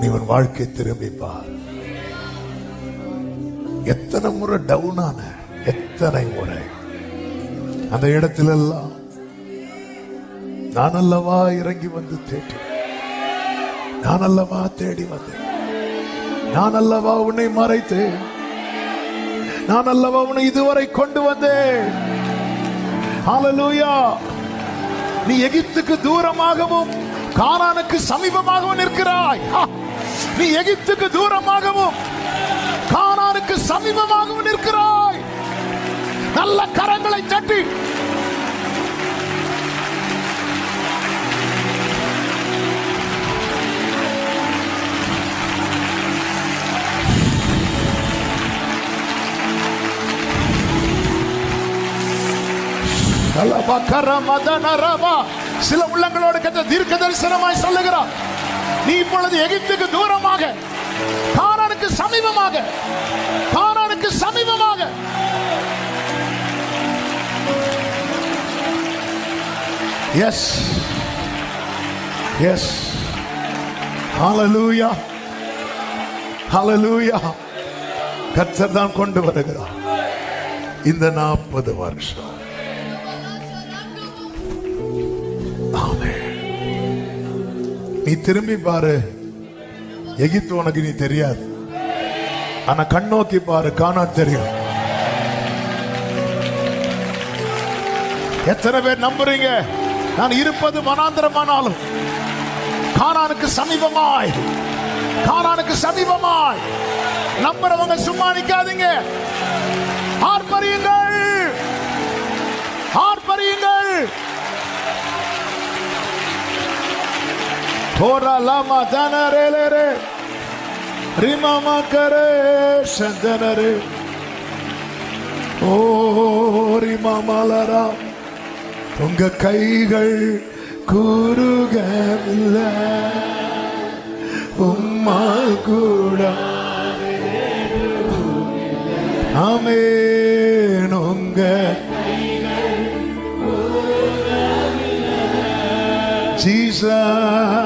நீ உன் வாழ்க்கை திரும்பிப்பார் எத்தனை முறை டவுன் ஆன எத்தனை முறை. அந்த இடத்திலெல்லாம் நான் அல்லவா இறங்கி வந்து தேடி நான் அல்லவா தேடி வந்தேன். நான் அல்லவா உன்னை மறைத்தேன். நான் அல்லவா உன்னை இதுவரை கொண்டு வந்தேன். நீ எகிப்துக்கு தூரமாகவும் கானானுக்கு சமீபமாகவும் நிற்கிறாய். நீ எகிப்துக்கு தூரமாகவும் கானானுக்கு சமீபமாகவும் நிற்கிறாய். நல்ல கரங்கள் சில உள்ளங்களோடு கத்த தீர்க்க தரிசனமாய் சொல்லுகிறார். நீ இப்பொழுது எகிப்துக்கு தூரமாக கானானுக்கு சமீபமாக கானானுக்கு சமீபமாக. எஸ் எஸ் ஹalleluya ஹalleluya கர்த்தர் தான் கொண்டு வருகிறார். இந்த நாற்பது வருஷம். நீ திரும்பி பாரு. எகிப்து உனக்கு நீ தெரியாது. ஆனா கண்ணோக்கி பாரு காணா தெரியும். எத்தனை பேர் நம்புறீங்க? நான் இருப்பது மனாந்திரமானாலும் காணானுக்கு சமீபமாய். காணானுக்கு சமீபமாய். நம்புறவங்க சும்மா நிக்காதீங்க. ஆர்ப்பரியுங்கள். Ora lama danarelere rimama kare shandanare ஓ ரிமமலரா உங்க கைகள் கூறுகவில்ல உம்மா கூட ஆமேன் உங்க ஜீசஸ்